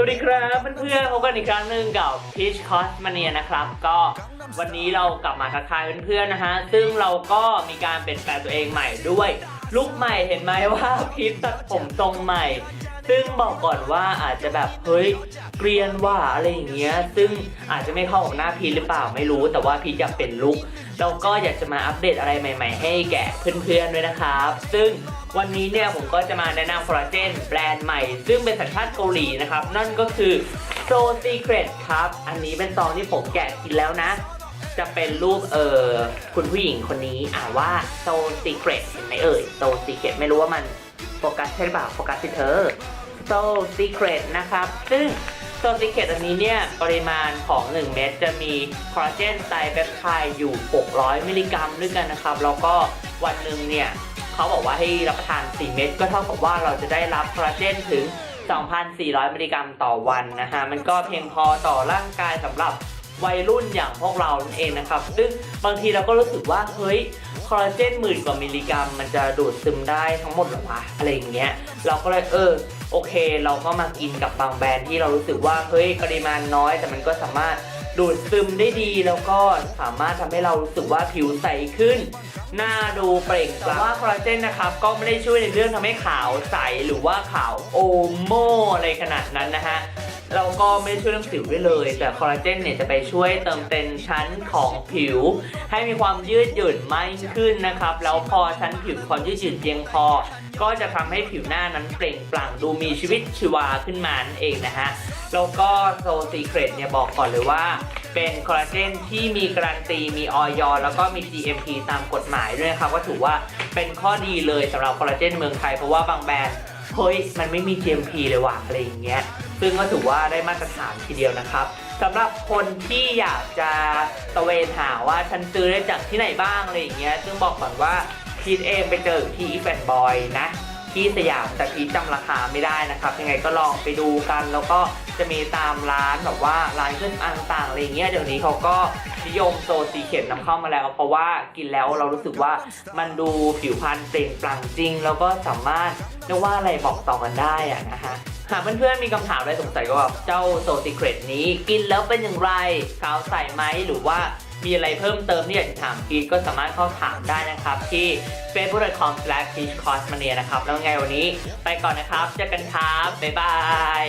สวัสดีครับเพื่อนๆพบกันอีกครั้งหนึ่งกับ Peach Cosmania นะครับ ก็วันนี้เรากลับมาทักทายเพื่อนๆนะฮะ ซึ่งเราก็มีการเปลี่ยนแปลงตัวเองใหม่ด้วยลุคใหม่เห็นไหมว่าพีชตัดผมทรงใหม่ ซึ่งบอกก่อนว่าอาจจะแบบเฮ้ยเกรียนว่าอะไรอย่างเงี้ย ซึ่งอาจจะไม่เข้ากับหน้าพีชหรือเปล่าไม่รู้ แต่ว่าพีชอยากเป็นลุค แล้วก็อยากจะมาอัปเดตอะไรใหม่ ๆ ให้แก่เพื่อนๆด้วยนะครับ ซึ่งวันนี้เนี่ยผมก็จะมาแนะนำคอลลาเจนแบรนด์ใหม่ ซึ่งเป็นสัญชาติเกาหลีนะครับ นั่นก็คือ So Secret ครับ อันนี้เป็นซองที่ผมแกะกินแล้วนะ จะเป็นรูปเออคุณผู้หญิงคนนี้อ่านว่า So Secret เห็นไหมเอ่ย So Secret ไม่รู้ว่ามันโฟกัสใช่หรือเปล่าโฟกัสที่เธอ So Secret นะครับ ซึ่ง So Secret อันนี้เนี่ยปริมาณของ 1 เม็ดจะมีคอลลาเจนไตรเปปไทด์อยู่ 600 มิลลิกรัมด้วยกันนะครับ แล้วก็วันหนึ่งเนี่ยเขาบอกว่าให้รับประทาน 4 เม็ดก็เท่ากับว่าเราจะได้รับคอลลาเจนถึง 2,400 มิลลิกรัมต่อวันนะฮะมันก็เพียงพอต่อร่างกายสำหรับวัยรุ่นอย่างพวกเรานั่นเองนะครับ ซึ่งบางทีเราก็รู้สึกว่าเฮ้ยคอลลาเจนหมื่นกว่ามิลลิกรัม มันจะดูดซึมได้ทั้งหมดหรอวะอะไรอย่างเงี้ยเราก็เลยเออ โอเค เราก็มากินกับบางแบรนด์ที่เรารู้สึกว่าเฮ้ยปริมาณน้อย แต่มันก็สามารถดูดซึมได้ดีแล้วก็สามารถทำให้เรารู้สึกว่าผิวใสขึ้น หน้าดูเปล่งปลั่งแต่ว่าคอลลาเจนนะครับ ก็ไม่ได้ช่วยในเรื่องทำให้ขาวใสหรือว่าขาวโอโมอะไรขนาดนั้นนะฮะ เราก็ไม่ได้ช่วยเรื่องผิวด้วยเลย แต่คอลลาเจนเนี่ยจะไปช่วยเติมเต็มชั้นของผิว ให้มีความยืดหยุ่นมากขึ้นนะครับ แล้วพอชั้นผิวความยืดหยุ่นเพียงพอ ก็จะทำให้ผิวหน้านั้นเปล่งปลั่งดูมีชีวิตชีวาขึ้นมานั่นเองนะฮะแล้วก็โซซีเครตเนี่ยบอกก่อนเลยว่าเป็นคอลลาเจนที่มีการันตี มีออยแล้วก็มี GMP ตามกฎหมายด้วยนะครับก็ถือว่าเป็นข้อดีเลยสำหรับคอลลาเจนเมืองไทยเพราะว่าบางแบรนด์ เฮ้ยมันไม่มี GMP เลยว่ะอะไรอย่างเงี้ยซึ่งก็ถือว่าได้มาตรฐานทีเดียวนะครับสำหรับคนที่อยากจะตะเวนหาว่าฉันซื้อได้จากที่ไหนบ้างอะไรอย่างเงี้ยซึ่งบอกก่อนว่าพีทเองไปเจอที่อีแฟนบอยนะที่สยามแต่พีทจำราคาไม่ได้นะครับ ยังไงก็ลองไปดูกัน แล้วก็จะมีตามร้านแบบว่าร้านเครื่องอางต่างอะไรอย่างเงี้ยเดี๋ยวนี้เขาก็ นิยมโซซีเข็มนำเข้ามาแล้ว เพราะว่ากินแล้วเรารู้สึกว่ามันดูผิวพรรณเปล่งปลั่งจริง แล้วก็สามารถเรียกว่าอะไรบอกต่อกันได้อะนะฮะหากเพื่อนๆมีคำถามอะไรสงสัยเกี่ยวกับเจ้าโซซิเครตนี้ กินแล้วเป็นอย่างไรขาวใสไหมหรือว่ามีอะไรเพิ่มเติมที่อยากจะถามพีก็สามารถเข้าถามได้นะครับ ที่ facebook.com/peachcosmania นะครับ แล้วไงวันนี้ไปก่อนนะครับ เจอกันครับ บ๊ายบาย